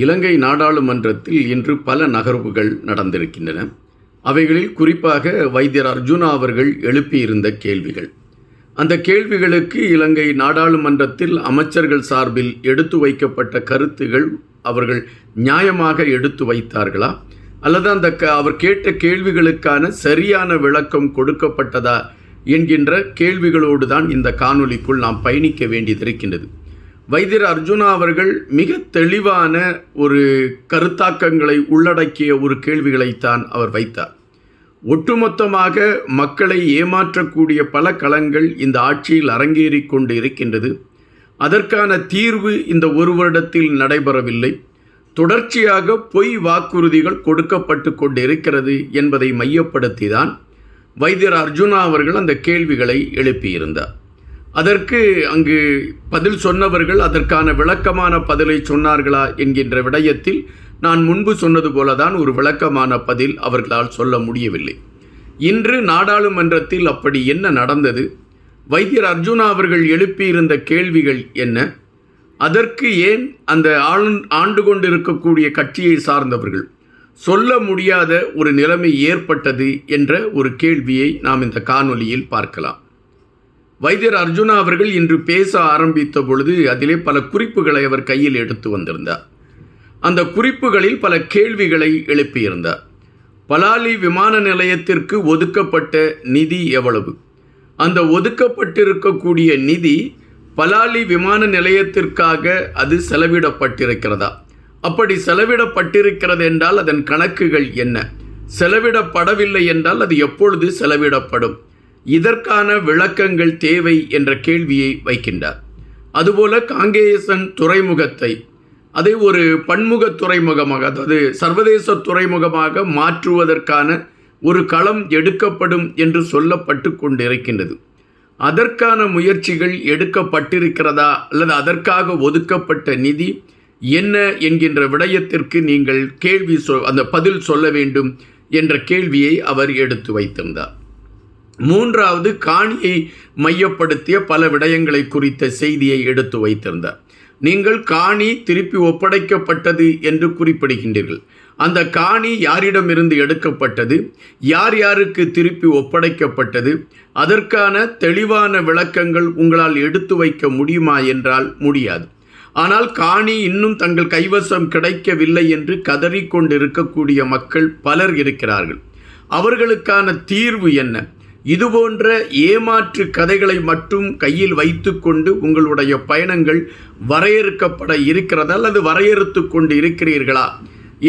இலங்கை நாடாளுமன்றத்தில் இன்று பல நகர்வுகள் நடந்திருக்கின்றன. அவைகளில் குறிப்பாக வைத்தியர் அர்ஜுனா அவர்கள் எழுப்பியிருந்த கேள்விகள். அந்த கேள்விகளுக்கு இலங்கை நாடாளுமன்றத்தில் அமைச்சர்கள் சார்பில் எடுத்து வைக்கப்பட்ட கருத்துகள் அவர்கள் நியாயமாக எடுத்து வைத்தார்களா? அல்லது அந்த க அவர் கேட்ட கேள்விகளுக்கான சரியான விளக்கம் கொடுக்கப்பட்டதா? என்கின்ற கேள்விகளோடு தான் இந்த காணொளிக்குள் நாம் பயணிக்க வேண்டியதிருக்கின்றது வைத்தியர் அர்ஜுனா அவர்கள் மிக தெளிவான ஒரு கருத்தாக்கங்களை உள்ளடக்கிய ஒரு கேள்விகளைத்தான் அவர் வைத்தார். ஒட்டுமொத்தமாக மக்களை ஏமாற்றக்கூடிய பல களங்கள் இந்த ஆட்சியில் அரங்கேறி கொண்டு இருக்கின்றது அதற்கான தீர்வு இந்த ஒரு வருடத்தில் நடைபெறவில்லை. தொடர்ச்சியாக பொய் வாக்குறுதிகள் கொடுக்கப்பட்டு கொண்டு இருக்கிறது என்பதை மையப்படுத்தி தான் வைத்தியர் அர்ஜுனா அவர்கள் அந்த கேள்விகளை எழுப்பியிருந்தார். அதற்கு அங்கு பதில் சொன்னவர்கள் அதற்கான விளக்கமான பதிலை சொன்னார்களா என்கின்ற விடயத்தில் நான் முன்பு சொன்னது போலதான் ஒரு விளக்கமான பதில் அவர்களால் சொல்ல முடியவில்லை. இன்று நாடாளுமன்றத்தில் அப்படி என்ன நடந்தது? வைத்தியர் அர்ஜுனா அவர்கள் எழுப்பியிருந்த கேள்விகள் என்ன? அதற்கு ஏன் அந்த ஆளு ஆண்டு கொண்டிருக்கக்கூடிய கட்சியை சார்ந்தவர்கள் சொல்ல முடியாத ஒரு நிலைமை ஏற்பட்டது என்ற ஒரு கேள்வியை நாம் இந்த காணொலியில் பார்க்கலாம். வைத்தியர் அர்ஜுனா அவர்கள் இன்று பேச ஆரம்பித்த பொழுது அதிலே பல குறிப்புகளை அவர் கையில் எடுத்து வந்திருந்தார். அந்த குறிப்புகளில் பல கேள்விகளை எழுப்பியிருந்தார். பலாலி விமான நிலையத்திற்கு ஒதுக்கப்பட்ட நிதி எவ்வளவு? அந்த ஒதுக்கப்பட்டிருக்கக்கூடிய நிதி பலாலி விமான நிலையத்திற்காக அது செலவிடப்பட்டிருக்கிறதா? அப்படி செலவிடப்பட்டிருக்கிறது என்றால் அதன் கணக்குகள் என்ன? செலவிடப்படவில்லை என்றால் அது எப்பொழுது செலவிடப்படும்? இதற்கான விளக்கங்கள் தேவை என்ற கேள்வியை வைக்கின்றார். அதுபோல காங்கேயசன் துறைமுகத்தை அதை ஒரு பன்முக துறைமுகமாக அதாவது சர்வதேச துறைமுகமாக மாற்றுவதற்கான ஒரு களம் எடுக்கப்படும் என்று சொல்லப்பட்டு கொண்டிருக்கின்றது. அதற்கான முயற்சிகள் எடுக்கப்பட்டிருக்கிறதா அல்லது அதற்காக ஒதுக்கப்பட்ட நிதி என்ன என்கின்ற விடயத்திற்கு நீங்கள் கேள்வி சொ அந்த பதில் சொல்ல வேண்டும் என்ற கேள்வியை அவர் எடுத்து வைத்திருந்தார். மூன்றாவது காணியை மையப்படுத்திய பல விடயங்களை குறித்த செய்தியை எடுத்து வைத்திருந்தார். நீங்கள் காணி திருப்பி ஒப்படைக்கப்பட்டது என்று குறிப்பிடுகின்றீர்கள். அந்த காணி யாரிடமிருந்து எடுக்கப்பட்டது? யார் யாருக்கு திருப்பி ஒப்படைக்கப்பட்டது? அதற்கான தெளிவான விளக்கங்கள் உங்களால் எடுத்து வைக்க முடியுமா என்றால் முடியாது. ஆனால் காணி இன்னும் தங்கள் கைவசம் கிடைக்கவில்லை என்று கதறிக்கொண்டிருக்கக்கூடிய மக்கள் பலர் இருக்கிறார்கள். அவர்களுக்கான தீர்வு என்ன? இதுபோன்ற ஏமாற்று கதைகளை மட்டும் கையில் வைத்துக்கொண்டு உங்களுடைய பயணங்கள் வரையறுக்கப்பட இருக்கிறதா அல்லது வரையறுத்து கொண்டு இருக்கிறீர்களா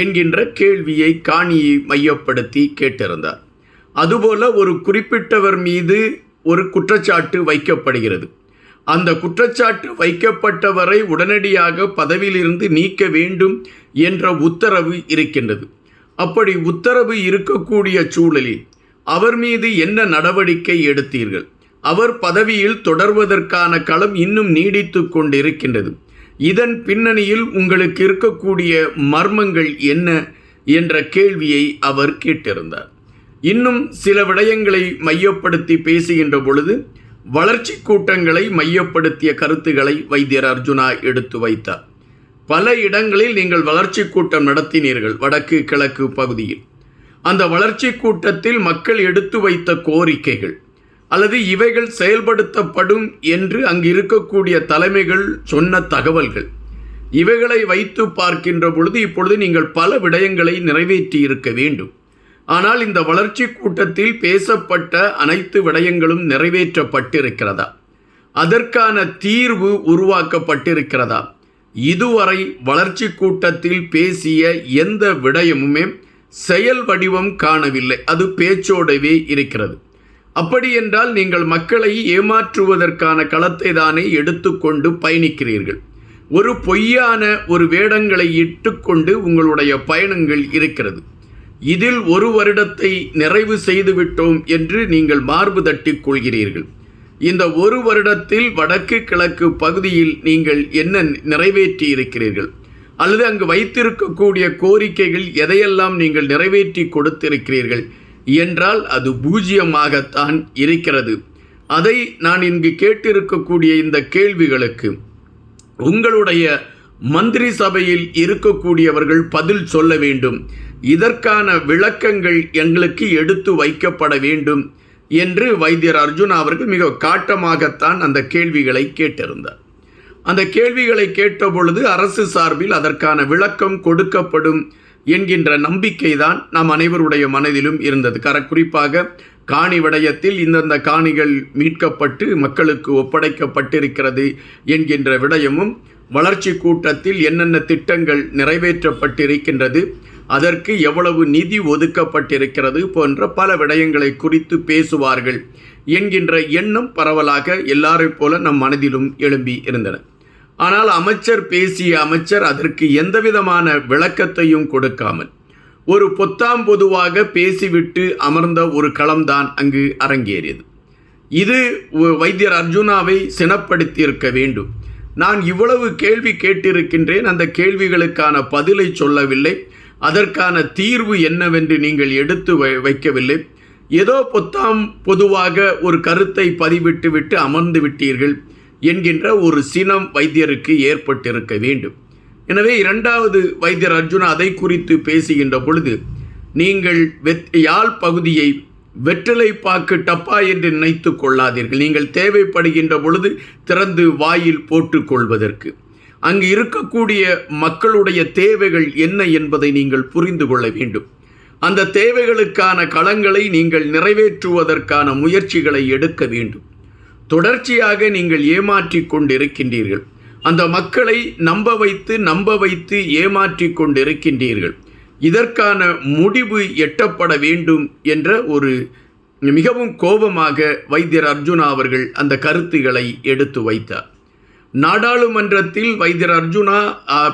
என்கின்ற கேள்வியை காணியை மையப்படுத்தி கேட்டிருந்தார். அதுபோல ஒரு குறிப்பிட்டவர் மீது ஒரு குற்றச்சாட்டு வைக்கப்படுகிறது. அந்த குற்றச்சாட்டு வைக்கப்பட்டவரை உடனடியாக பதவியிலிருந்து நீக்க வேண்டும் என்ற உத்தரவு இருக்கின்றது. அப்படி உத்தரவு இருக்கக்கூடிய சூழலில் அவர் மீது என்ன நடவடிக்கை எடுத்தீர்கள்? அவர் பதவியில் தொடர்வதற்கான களம் இன்னும் நீடித்து கொண்டிருக்கின்றது. இதன் பின்னணியில் உங்களுக்கு இருக்கக்கூடிய மர்மங்கள் என்ன? என்ற கேள்வியை அவர் கேட்டிருந்தார். இன்னும் சில விடயங்களை மையப்படுத்தி பேசுகின்ற பொழுது வளர்ச்சி கூட்டங்களை மையப்படுத்திய கருத்துக்களை வைத்தியர் அர்ஜுனா எடுத்து வைத்தார். பல இடங்களில் நீங்கள் வளர்ச்சி கூட்டம் நடத்தினீர்கள் வடக்கு கிழக்கு பகுதியில். அந்த வளர்ச்சி கூட்டத்தில் மக்கள் எடுத்து வைத்த கோரிக்கைகள் அல்லது இவைகள் செயல்படுத்தப்படும் என்று அங்கு இருக்கக்கூடிய தலைமைகள் சொன்ன தகவல்கள். இவைகளை வைத்து பார்க்கின்ற பொழுது இப்பொழுது நீங்கள் பல விடயங்களை நிறைவேற்றி இருக்க வேண்டும். ஆனால் இந்த வளர்ச்சி கூட்டத்தில் பேசப்பட்ட அனைத்து விடயங்களும் நிறைவேற்றப்பட்டிருக்கிறதா? அதற்கான தீர்வு உருவாக்கப்பட்டிருக்கிறதா? இதுவரை வளர்ச்சி கூட்டத்தில் பேசிய எந்த விடயமுமே செயல் வடிவம் காணவில்லை. அது பேச்சோடவே இருக்கிறது. அப்படி என்றால் நீங்கள் மக்களை ஏமாற்றுவதற்கான களத்தை தானே எடுத்துக்கொண்டு பயணிக்கிறீர்கள். ஒரு பொய்யான ஒரு வேடங்களை இட்டுக்கொண்டு உங்களுடைய பயணங்கள் இருக்கிறது. இதில் ஒரு வருடத்தை நிறைவு செய்துவிட்டோம் என்று நீங்கள் மார்பு தட்டிக் கொள்கிறீர்கள். இந்த ஒரு வருடத்தில் வடக்கு கிழக்கு பகுதியில் நீங்கள் என்ன நிறைவேற்றி இருக்கிறீர்கள் அல்லது அங்கு வைத்திருக்கக்கூடிய கோரிக்கைகள் எதையெல்லாம் நீங்கள் நிறைவேற்றி கொடுத்திருக்கிறீர்கள் என்றால் அது பூஜ்ஜியமாகத்தான் இருக்கிறது. அதை நான் இங்கு கேட்டிருக்கக்கூடிய இந்த கேள்விகளுக்கு உங்களுடைய மந்திரி சபையில் இருக்கக்கூடியவர்கள் பதில் சொல்ல வேண்டும். இதற்கான விளக்கங்கள் எங்களுக்கு எடுத்து வைக்கப்பட வேண்டும் என்று வைத்தியர் அர்ஜுனா அவர்கள் மிக காட்டமாகத்தான் அந்த கேள்விகளை கேட்டிருந்தார். அந்த கேள்விகளை கேட்டபொழுது அரசு சார்பில் அதற்கான விளக்கம் கொடுக்கப்படும் என்கின்ற நம்பிக்கைதான் நாம் அனைவருடைய மனதிலும் இருந்தது. கர குறிப்பாக காணி விடயத்தில் இந்தந்த காணிகள் மீட்கப்பட்டு மக்களுக்கு ஒப்படைக்கப்பட்டிருக்கிறது என்கின்ற விடயமும் வளர்ச்சி கூட்டத்தில் என்னென்ன திட்டங்கள் நிறைவேற்றப்பட்டிருக்கின்றது அதற்கு எவ்வளவு நிதி ஒதுக்கப்பட்டிருக்கிறது போன்ற பல விடயங்களை குறித்து பேசுவார்கள் என்கின்ற எண்ணம் பரவலாக எல்லாரைப் போல நம் மனதிலும் எழும்பி இருந்தன. ஆனால் அமைச்சர் பேசிய அமைச்சர் அதற்கு எந்தவிதமான விளக்கத்தையும் கொடுக்காமல் ஒரு பொத்தாம் பொதுவாக பேசிவிட்டு அமர்ந்த ஒரு களம்தான் அங்கு அரங்கேறியது. இது வைத்தியர் அர்ஜுனாவை சினப்படுத்தியிருக்க வேண்டும். நான் இவ்வளவு கேள்வி கேட்டிருக்கின்றேன் அந்த கேள்விகளுக்கான பதிலை சொல்லவில்லை. அதற்கான தீர்வு என்னவென்று நீங்கள் எடுத்து வை- வைக்கவில்லை. ஏதோ பொத்தாம் பொதுவாக ஒரு கருத்தை பதிவிட்டு விட்டு அமர்ந்து விட்டீர்கள். என்கின்ற ஒரு சினம் வைத்தியருக்கு ஏற்பட்டிருக்க வேண்டும். எனவே இரண்டாவது வைத்தியர் அர்ஜுனா அதை குறித்து பேசுகின்ற பொழுது நீங்கள் வெத் யாழ் பகுதியை வெற்றிலை பாக்கு டப்பா என்று நினைத்து கொள்ளாதீர்கள். நீங்கள் தேவைப்படுகின்ற பொழுது திறந்து வாயில் போட்டுக்கொள்வதற்கு அங்கு இருக்கக்கூடிய மக்களுடைய தேவைகள் என்ன என்பதை நீங்கள் புரிந்து கொள்ள வேண்டும். அந்த தேவைகளுக்கான களங்களை நீங்கள் நிறைவேற்றுவதற்கான முயற்சிகளை எடுக்க வேண்டும். தொடர்ச்சியாக நீங்கள் ஏமாற்றிக் கொண்டிருக்கின்றீர்கள். அந்த மக்களை நம்ப வைத்து நம்ப வைத்து ஏமாற்றிக் கொண்டிருக்கின்றீர்கள். இதற்கான முடிவு எட்டப்பட வேண்டும் என்ற ஒரு மிகவும் கோபமாக வைத்தியர் அர்ஜுனா அவர்கள் அந்த கருத்துக்களை எடுத்து வைத்தார். நாடாளுமன்றத்தில் வைத்தியர் அர்ஜுனா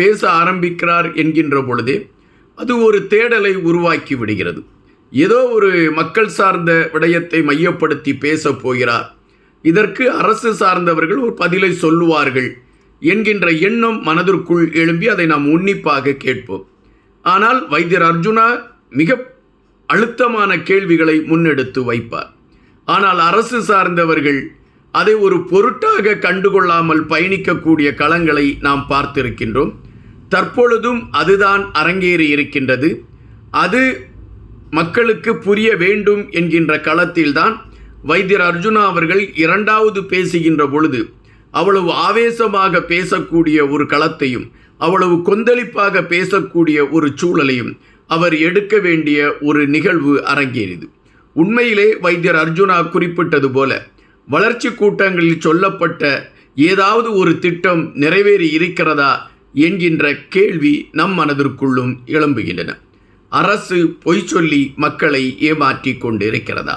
பேச ஆரம்பிக்கிறார் என்கின்ற பொழுதே அது ஒரு தேடலை உருவாக்கி விடுகிறது. ஏதோ ஒரு மக்கள் சார்ந்த விடயத்தை மையப்படுத்தி பேசப் போகிறார். இதற்கு அரசு சார்ந்தவர்கள் ஒரு பதிலை சொல்லுவார்கள் என்கின்ற எண்ணம் மனதிற்குள் எழும்பி அதை நாம் உன்னிப்பாக கேட்போம். ஆனால் வைத்தியர் அர்ஜுனா மிக அழுத்தமான கேள்விகளை முன்னெடுத்து வைப்பார். ஆனால் அரசு சார்ந்தவர்கள் அதை ஒரு பொருட்டாக கண்டுகொள்ளாமல் பயணிக்கக்கூடிய களங்களை நாம் பார்த்திருக்கின்றோம். தற்பொழுதும் அதுதான் அரங்கேறி இருக்கின்றது. அது மக்களுக்கு புரிய வேண்டும் என்கின்ற களத்தில்தான் வைத்தியர் அர்ஜுனா அவர்கள் இரண்டாவது பேசுகின்ற பொழுது அவ்வளவு ஆவேசமாக பேசக்கூடிய ஒரு களத்தையும் அவ்வளவு கொந்தளிப்பாக பேசக்கூடிய ஒரு சூழலையும் அவர் எடுக்க வேண்டிய ஒரு நிகழ்வு அரங்கேறியது. உண்மையிலே வைத்தியர் அர்ஜுனா குறிப்பிட்டது போல வளர்ச்சி கூட்டங்களில் சொல்லப்பட்ட ஏதாவது ஒரு திட்டம் நிறைவேறி இருக்கிறதா என்கின்ற கேள்வி நம் மனதிற்குள்ளும் எழும்புகின்றன. அரசு பொய் சொல்லி மக்களை ஏமாற்றி கொண்டிருக்கிறதா?